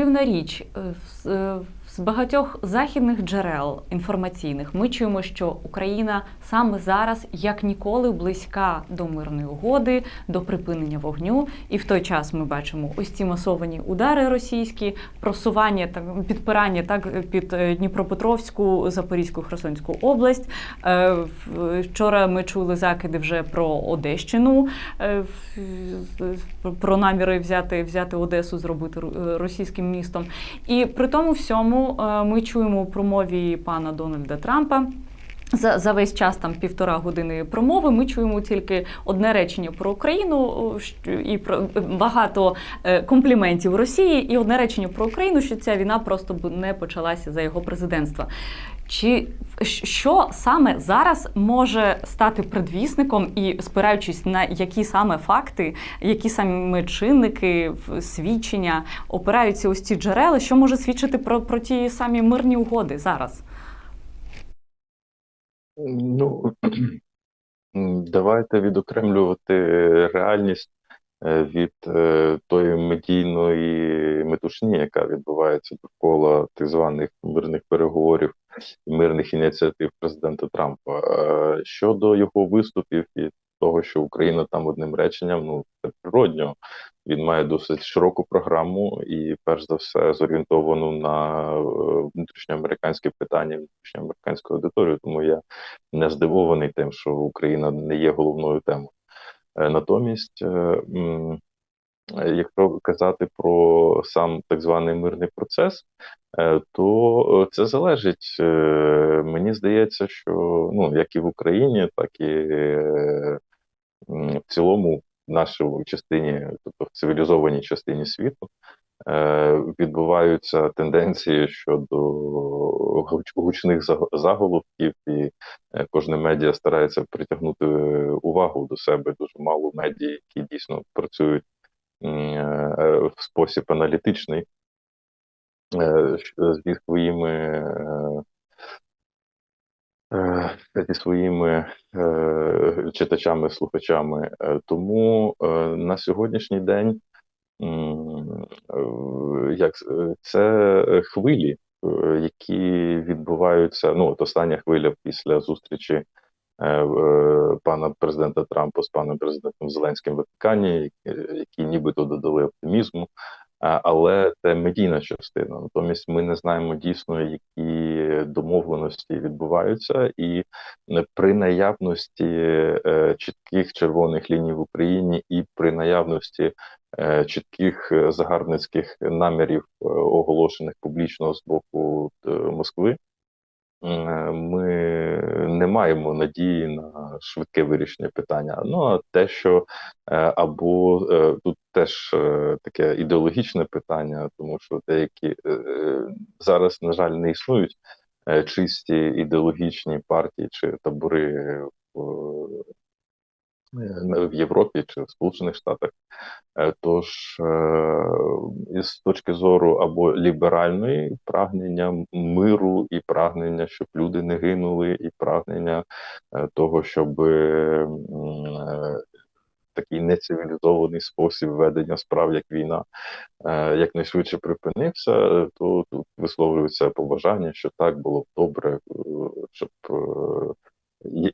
дивна річ. Е, з- е, багатьох західних джерел інформаційних ми чуємо, що Україна саме зараз як ніколи близька до мирної угоди, до припинення вогню. І в той час ми бачимо ось ці масовані удари російські, просування так підпирання так під е, Дніпропетровську, Запорізьку, Херсонську область. Вчора ми чули закиди вже про Одещину, про наміри взяти, взяти Одесу, зробити ру- містом. І при тому всьому е, ми чуємо у промові пана Дональда Трампа. За, за весь час там півтора години промови ми чуємо тільки одне речення про Україну і про багато е, компліментів Росії, і одне речення про Україну, що ця війна просто б не почалася за його президентства. Чи що саме зараз може стати предвісником і спираючись на які саме факти, які саме чинники, свідчення опираються ось ці джерела, що може свідчити про, про ті самі мирні угоди зараз? Ну, давайте відокремлювати реальність е, від е, тої медійної метушні, яка відбувається довкола так званих мирних переговорів і мирних ініціатив президента Трампа. Е, Щодо його виступів і того, що Україна там одним реченням, ну це природньо. Він має досить широку програму і, перш за все, зорієнтовану на е, внутрішньоамериканське питання, внутрішньоамериканську аудиторію. Тому я не здивований тим, що Україна не є головною темою. Е, Натомість, е, якщо казати про сам так званий мирний процес, то це залежить. Мені здається, що ну як і в Україні, так і в цілому в нашій частині, тобто в цивілізованій частині світу, е, відбуваються тенденції щодо гучних заго- заголовків, і е, кожне медіа старається притягнути увагу до себе. Дуже мало медіа, які дійсно працюють е, в спосіб аналітичний зі своїми. Е, е, Зі своїми е, читачами, слухачами. Е, Тому на сьогоднішній день як це хвилі, які відбуваються. Ну, от остання хвиля після зустрічі пана президента Трампа з паном президентом Зеленським в Ватикані, які нібито додали оптимізму. Але це медійна частина. Натомість ми не знаємо дійсно, які домовленості відбуваються, і е, при наявності е, чітких червоних ліній в Україні, і при наявності е, чітких загарбницьких намірів, оголошених публічно з боку Москви, ми не маємо надії на швидке вирішення питання. Ну а те, що або тут теж е, таке ідеологічне питання, тому що деякі е, зараз, на жаль, не існують е, чисті ідеологічні партії чи табори в, е, в Європі чи в Сполучених Штатах. Е, Тож, е, із точки зору або ліберальної прагнення миру і прагнення, щоб люди не гинули, і прагнення е, того, щоб е, е, такий нецивілізований спосіб ведення справ, як війна, е, якнайшвидше припинився, е, то тут висловлюється побажання, що так було б добре, е, щоб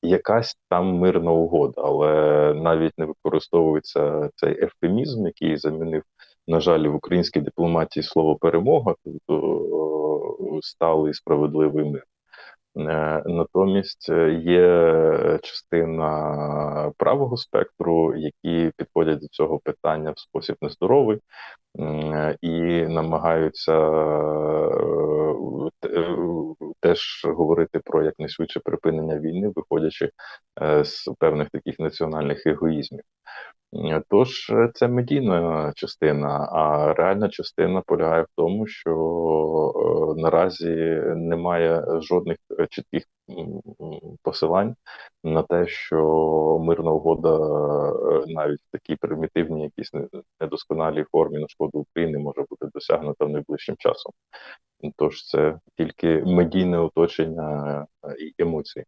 якась там мирна угода, але навіть не використовується цей ефемізм, який замінив, на жаль, в українській дипломатії слово перемога, тобто сталий справедливий мир. Е, Натомість е, є частина правого спектру, які підходять до цього питання в спосіб нездоровий і намагаються е, те- е, теж говорити про якнайшвидше припинення війни, виходячи з певних таких національних егоїзмів. Тож е, це медійна частина, а реальна частина полягає в тому, що е, наразі немає жодних е, чітких посилань на те, що мирна угода навіть в такій примітивній, якійсь не- недосконалій формі на шкоду України може бути досягнута найближчим часом. Тож це тільки медійне оточення і емоції.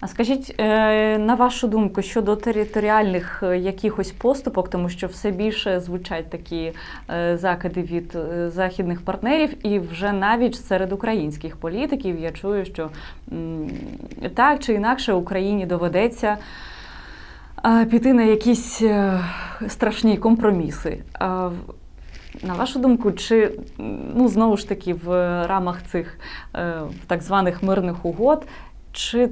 А скажіть, е, на вашу думку, щодо територіальних е, якихось поступок, тому що все більше звучать такі е, закиди від західних партнерів, і вже навіть серед українських політиків я чую, що так чи інакше Україні доведеться піти на якісь страшні компроміси. На вашу думку, чи ну знову ж таки в рамах цих так званих мирних угод, чи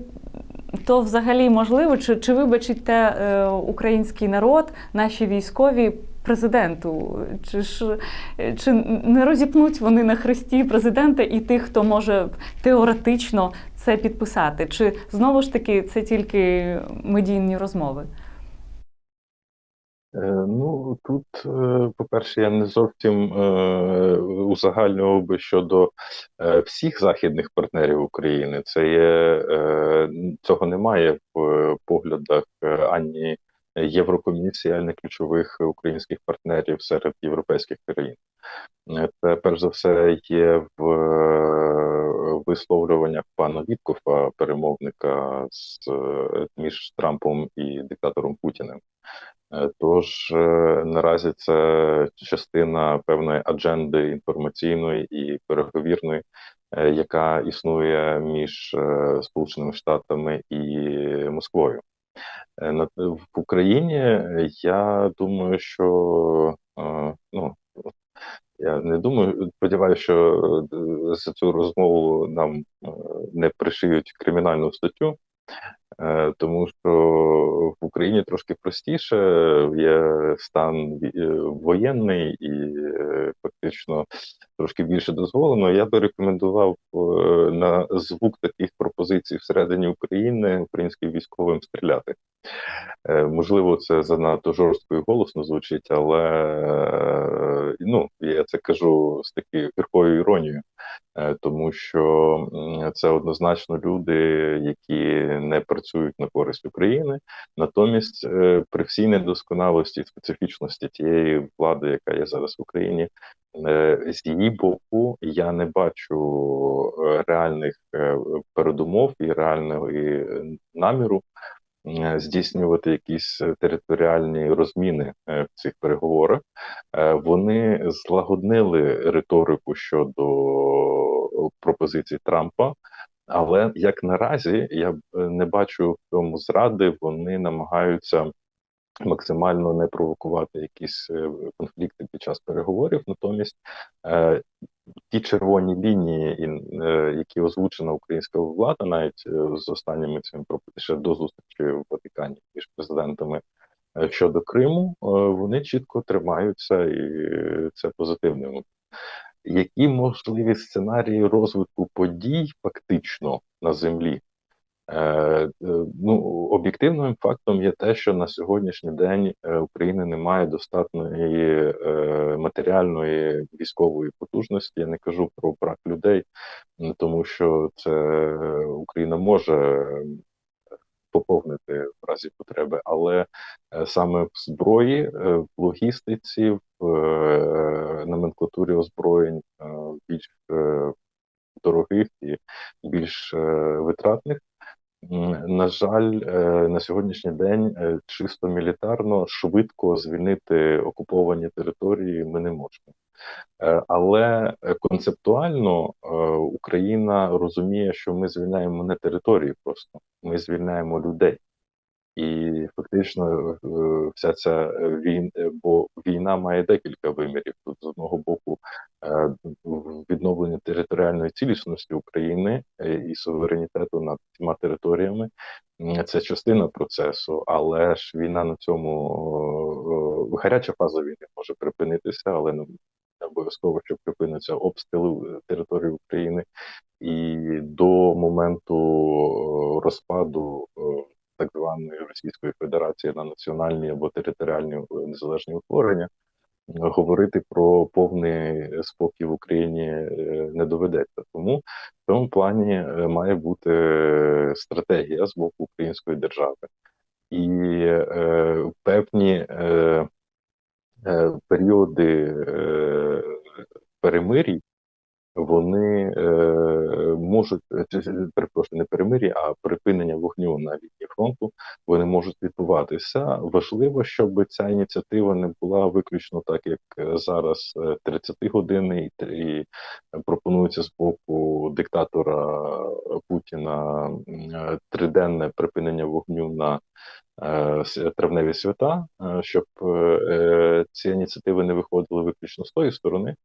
то взагалі можливо, чи, чи вибачить те е, український народ, наші військові президенту? Чи ж е, чи не розіпнуть вони на хресті президента і тих, хто може теоретично це підписати? Чи знову ж таки це тільки медійні розмови? Е, Ну, тут, е, по-перше, я не зовсім е, узагальнював би щодо всіх західних партнерів України. Це є, цього немає в поглядах ані Єврокомісії, ані ключових українських партнерів серед європейських країн. Це перш за все є в висловлюваннях пана Віткофа, перемовника з між Трампом і диктатором Путіним. Тож е, наразі це частина певної адженди інформаційної і переговірної, е, яка існує між е, Сполученими Штатами і Москвою. В Україні я думаю, що ну. Я не думаю, сподіваюся, що за цю розмову нам не пришиють кримінальну статтю, тому що в Україні трошки простіше, є стан е, воєнний і е, фактично трошки більше дозволено. Я би рекомендував е, на звук таких пропозицій всередині України українським військовим стріляти. Е, Можливо, це занадто жорстко і голосно звучить, але е, ну, я це кажу з такою гіркою іронією, е, тому що це однозначно люди, які не працюють на користь України. Натомість, е, при всій недосконалості специфічності тієї влади, яка є зараз в Україні, е, з її боку я не бачу е, реальних е, передумов і реального е, наміру е, здійснювати якісь е, територіальні розміни е, в цих переговорах. Е, Вони злагоднили риторику щодо пропозицій Трампа. Але як наразі я е, не бачу в цьому зради, вони намагаються максимально не провокувати якісь е, конфлікти під час переговорів. Натомість е, ті червоні лінії, е, які озвучена українська влада, навіть з останніми проп- ще до зустрічі в Ватикані між президентами щодо Криму, вони чітко тримаються, і це позитивно. Які можливі сценарії розвитку подій фактично на землі? Е, е, ну, об'єктивним фактом є те, що на сьогоднішній день е, України немає достатньої матеріальної військової потужності. Я не кажу про брак людей, тому що це Україна може поповнити в разі потреби, але саме в зброї, в логістиці, в номенклатурі озброєнь більш дорогих і більш витратних. На жаль, е, на сьогоднішній день е, чисто мілітарно швидко звільнити окуповані території ми не можемо. Е, Але концептуально Україна розуміє, що ми звільняємо не території просто, ми звільняємо людей. І фактично вся ця війна, бо війна має декілька вимірів. Тут з одного боку відновлення територіальної цілісності України е, і суверенітету над всіма територіями. Це частина процесу, але ж війна на цьому е, гаряча фаза війни може припинитися, але не обов'язково, що припиниться обстріли території України, і до моменту е, розпаду е, так званої Російської Федерації на національні або територіальні е, незалежні утворення. Е, Говорити про повний спокій в Україні е, не доведеться, тому в цьому плані е, має бути стратегія з боку української держави. І е, певні е, е, періоди е, перемирій вони е, можуть е, перепрошую, не перемир'я, а припинення вогню на лінії фронту вони можуть відбуватися. Важливо, щоб ця ініціатива не була виключно так, як е, зараз 30 години і, і пропонується з боку диктатора Путіна е, триденне припинення вогню на е, травневі свята, е, щоб е, ці ініціативи не виходили виключно з тої сторони, е,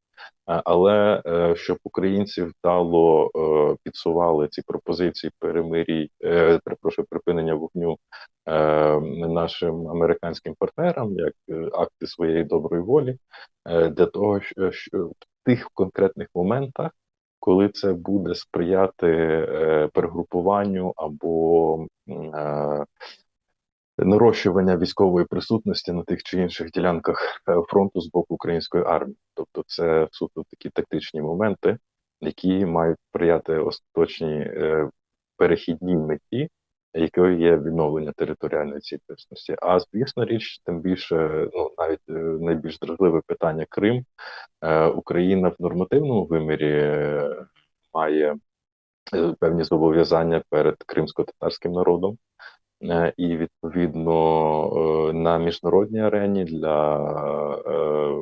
але е, щоб українці вдало е, підсували ці пропозиції перемирій, е, перепрошую, припинення вогню е, нашим американським партнерам, як е, акти своєї доброї волі, е, для того, що що в тих конкретних моментах. Коли це буде сприяти е, перегрупуванню або е, нарощування військової присутності на тих чи інших ділянках е, фронту з боку української армії. Тобто, це суто такі тактичні моменти, які мають сприяти остаточній е, перехідній меті, якою є відновлення територіальної цілісності. А звісно, річ, тим більше, ну навіть е, найбільш дражливе питання Крим. Україна в нормативному вимірі має певні зобов'язання перед кримсько-татарським народом. Е, І відповідно е, на міжнародній арені для е,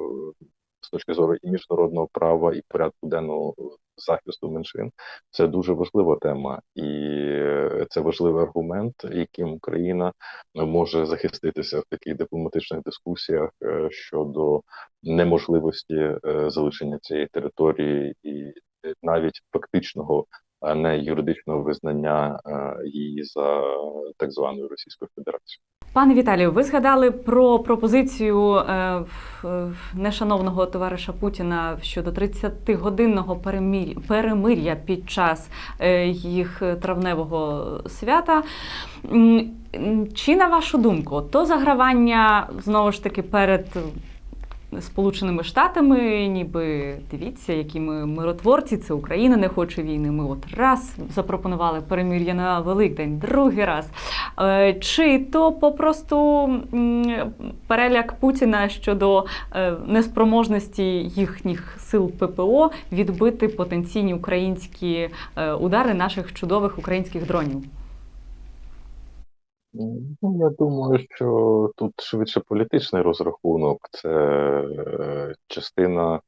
з точки зору і міжнародного права, і порядку денного захисту меншин це дуже важлива тема, і це важливий аргумент, яким Україна може захиститися в таких дипломатичних дискусіях щодо неможливості залишення цієї території і навіть фактичного а не юридичного визнання е, її за так званою Російською Федерацією. Пане Віталію, ви згадали про пропозицію е, е, нешановного товариша Путіна щодо 30-годинного перемір- перемир'я під час їх травневого свята. Чи на вашу думку, то загравання знову ж таки перед Сполученими Штатами, ніби дивіться, які ми миротворці, це Україна не хоче війни. Ми от раз запропонували перемир'я на Великдень, другий раз. Е, Чи то попросту переляк Путіна щодо е, неспроможності їхніх сил ППО відбити потенційні українські е, удари наших чудових українських дронів? Ну, я думаю, що тут швидше політичний розрахунок, це е, частина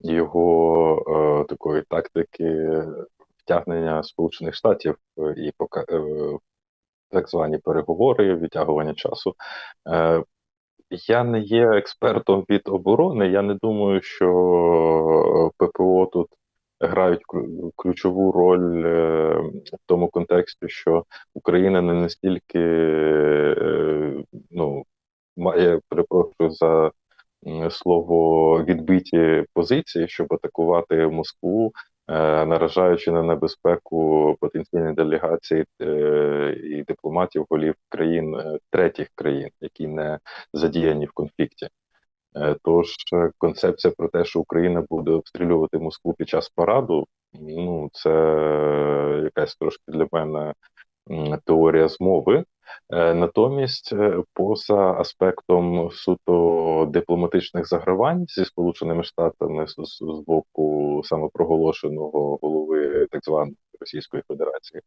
його е, такої тактики втягнення Сполучених Штатів е, і так звані переговори, відтягування часу. Я не є експертом від оборони. Я не думаю, що ППО тут грають ключову роль в тому контексті, що Україна не настільки е, ну, має, перепрошую за слово відбиті позиції, щоб атакувати Москву, е, наражаючи на небезпеку потенційні делегації е, і дипломатів голів країн третіх країн, які не задіяні в конфлікті. Тож концепція про те, що Україна буде обстрілювати Москву під час параду, ну це якась трошки для мене теорія змови. Е, Натомість, е, поза аспектом суто дипломатичних загравань зі Сполученими Штатами з, боку самопроголошеного голови так званої Російської Федерації,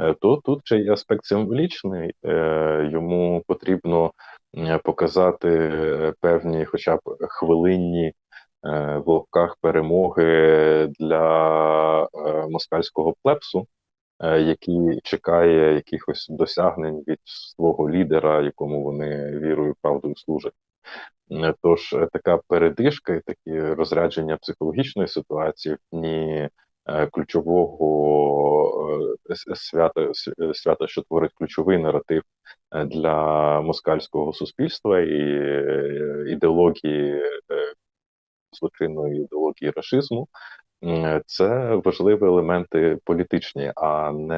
е, то тут же є аспект символічний. Йому потрібно показати певні, хоча б хвилинні в лапках перемоги для москальського плепсу, який чекає якихось досягнень від свого лідера, якому вони вірою, правдою служать. Е, Тож е, така передишка і такі розрядження психологічної ситуації в дні е, ключового е, свята, е, свята, що творить ключовий наратив е, для москальського суспільства і е, ідеології е, злочинної ідеології рашизму. М, Це важливі елементи політичні, а не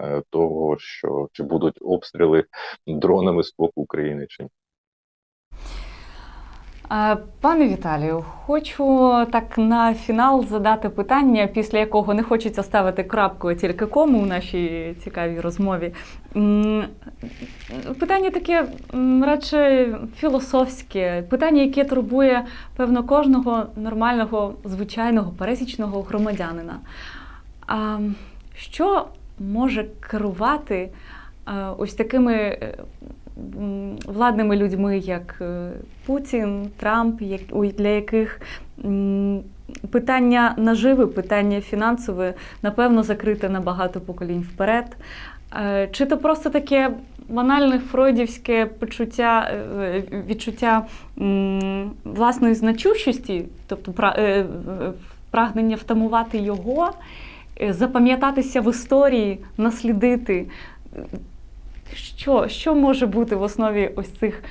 е, того, що чи будуть обстріли дронами з боку України чи ні. Пане Віталію, хочу так на фінал задати питання, після якого не хочеться ставити крапку, тільки кому у нашій цікавій розмові. Питання таке радше філософське, питання, яке турбує певно кожного нормального, звичайного, пересічного громадянина. Що може керувати ось такими е, владними людьми, як е, Путін, Трамп, для яких питання наживи, питання фінансове, напевно, закрите на багато поколінь вперед. Е, Чи то просто таке банальне фройдівське почуття, е, відчуття власної значущості, тобто пра- прагнення втамувати його, запам'ятатися в історії, наслідити. Що, що може бути в основі ось цих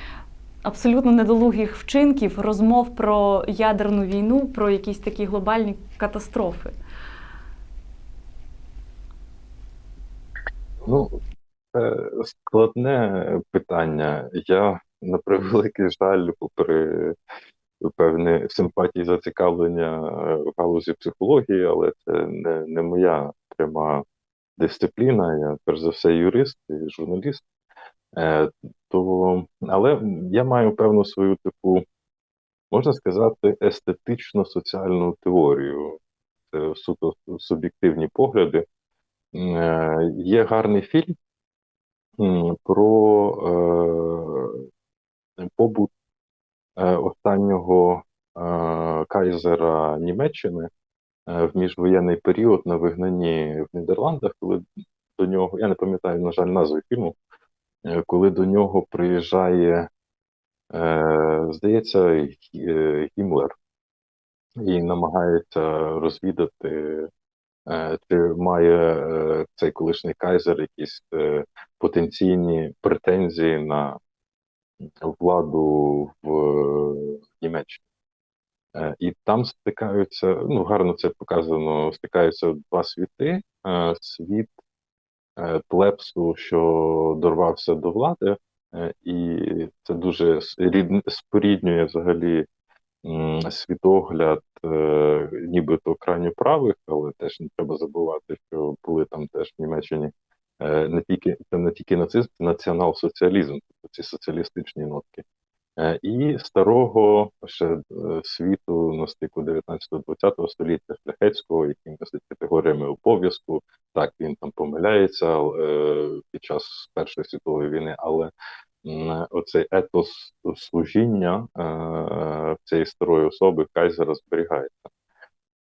абсолютно недолугих вчинків, розмов про ядерну війну, про якісь такі глобальні катастрофи? Ну, складне питання. Я, на превеликий жаль, попри певні симпатії зацікавлення в галузі психології, але це не, не моя пряма дисципліна. Я перш за все юрист і журналіст. Е, то, але я маю певну свою таку, можна сказати, естетично-соціальну теорію. Це суто суб'єктивні погляди. Е, Є гарний фільм про е, побут останнього кайзера Німеччини в міжвоєнний період на вигнанні в Нідерландах, коли до нього, я не пам'ятаю, на жаль, назви фільму, е, коли до нього приїжджає, е, здається, е, Гімлер і намагається розвідати, е, чи має е, цей колишній кайзер якісь е, потенційні претензії на владу в Німеччині. Е, І там стикаються, ну гарно це показано, стикаються два світи. Е, Світ е, плебсу, що дорвався до влади, і це дуже споріднює взагалі світогляд, нібито крайньо правих, але теж не треба забувати, що були там теж в Німеччині не тільки це не тільки нацизм, це націонал-соціалізм, тобто ці соціалістичні нотки. Е, І старого ще е, світу на стику 19-20 століття шляхетського, який мислить категоріями обов'язку. Так, він там помиляється е, під час Першої світової війни, але оцей етос служіння цієї старої особи кайзера зберігається.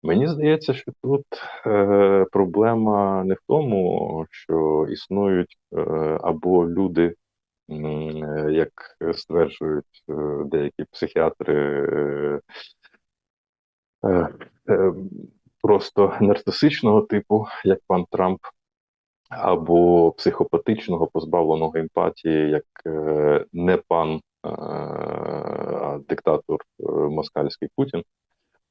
Мені здається, що тут проблема не в тому, що існують або люди, як стверджують е, деякі психіатри, е, е, е, просто нарцисичного типу, як пан Трамп, або психопатичного, позбавленого емпатії, як е, не пан, е, а диктатор е, москальський Путін.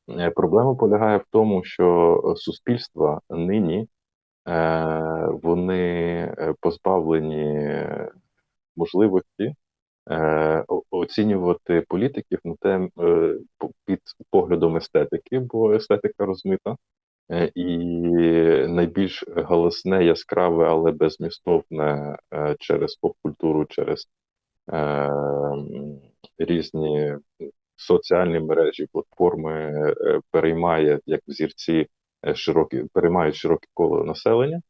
Е, Проблема полягає в тому, що суспільства нині е, вони е, позбавлені можливості е, оцінювати політиків на те е, під поглядом естетики, бо естетика розмита. Е, І найбільш галасне, яскраве, але безмістовне е, через поп-культуру, через е, різні соціальні мережі, платформи е, переймає як взірці е, широкі, переймають широке коло населення.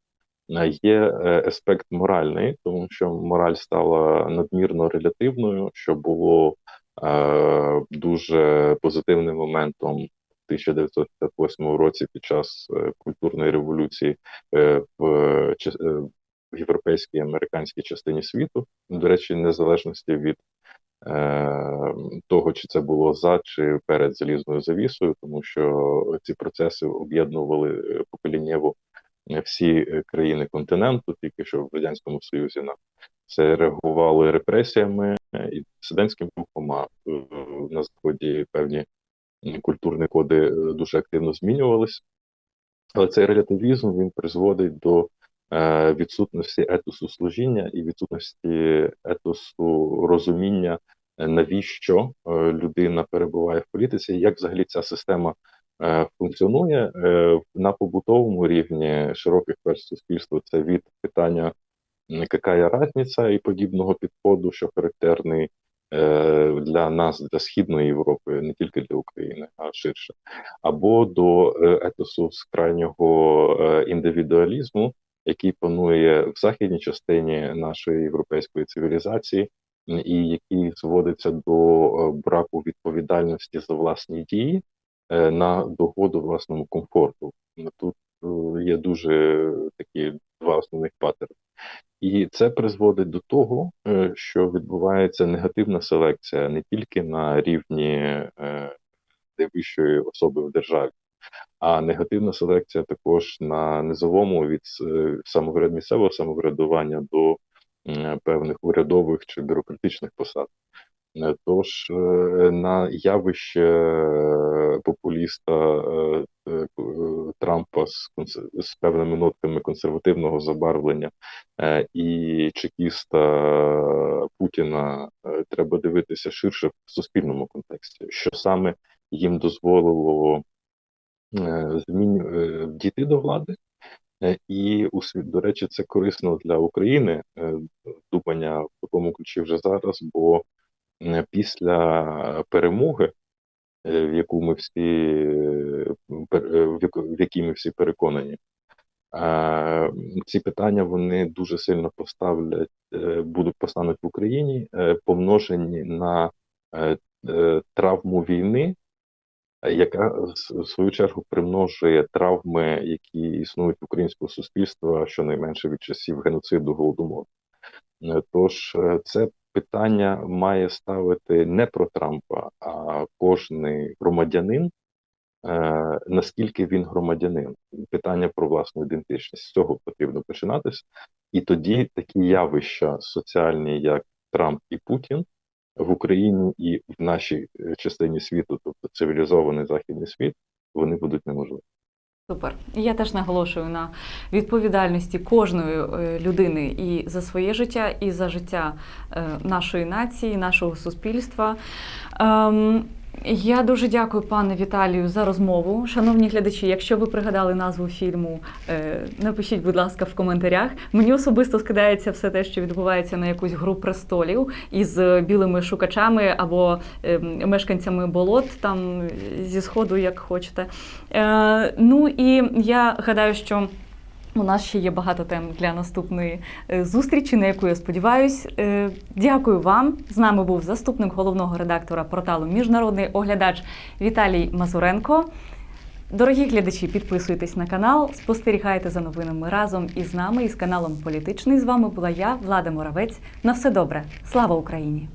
Е, Є е, аспект моральний, тому що мораль стала надмірно релятивною, що було е, дуже позитивним моментом в 1958 році під час е, культурної революції в, в європейській і американській частині світу. До речі, незалежності від е, того, чи це було за чи перед залізною завісою, тому що ці процеси об'єднували поколіннєво е, всі е, країни континенту, тільки що в радянському союзі на це реагували репресіями е, і дисидентським рухом. А е, на заході певні культурні коди е, дуже активно змінювалися. Але цей релятивізм він призводить до е, відсутності етосу служіння і відсутності етосу розуміння е, навіщо е, людина перебуває в політиці, як взагалі ця система е, функціонує Е, на побутовому рівні широких верств суспільства. Це від питання «какая разниця» і подібного підходу, що характерний е, для нас, для Східної Європи, не тільки для України, а ширше, або до е, етосу крайнього е, індивідуалізму, який панує в західній частині нашої європейської цивілізації, і який зводиться до е, браку відповідальності за власні дії е, на догоду власному комфорту. Ну, Тут е, є дуже такі два основних паттерни. І це призводить до того, е, що відбувається негативна селекція не тільки на рівні е, найвищої особи в державі, а негативна селекція також на низовому від е, самовряд місцевого самоврядування до певних урядових чи бюрократичних посад. Е, Тож е, на явище е, популіста Трампа з, з певними нотками консервативного забарвлення і чекіста Путіна треба дивитися ширше в суспільному контексті, що саме їм дозволило е, дійти до влади. І до речі, це корисно для України думання в такому ключі вже зараз, бо після перемоги, е, в яку ми всі е, е, в якій ми всі переконані, е, ці питання вони дуже сильно поставлять, е, будуть постануть в Україні, е, помножені на е, е, травму війни, е, яка в свою чергу примножує травми, які існують в українського суспільства щонайменше від часів геноциду голодомору. Е, Тож е, це питання має ставити не про Трампа, а кожний громадянин, е, наскільки він громадянин. Питання про власну ідентичність. З цього потрібно починатися. І тоді такі явища соціальні, як Трамп і Путін, в Україні і в нашій е, частині світу, тобто цивілізований західний світ, вони будуть неможливі. Супер. Я теж наголошую на відповідальності кожної е, людини і за своє життя, і за життя е, нашої нації, нашого суспільства. Ем, Я дуже дякую, пане Віталію, за розмову. Шановні глядачі, якщо ви пригадали назву фільму, е, напишіть, будь ласка, в коментарях. Мені особисто скидається все те, що відбувається на якусь гру престолів із білими шукачами або е, мешканцями болот, там е, зі сходу, як хочете. Е, Ну і я гадаю, що. У нас ще є багато тем для наступної е, зустрічі, на яку я сподіваюсь. Е, Дякую вам. З нами був заступник головного редактора порталу Міжнародний оглядач Віталій Мазуренко. Дорогі глядачі, підписуйтесь на канал, спостерігайте за новинами разом із нами, із каналом Політичний. З вами була я, Влада Моравець. На все добре. Слава Україні!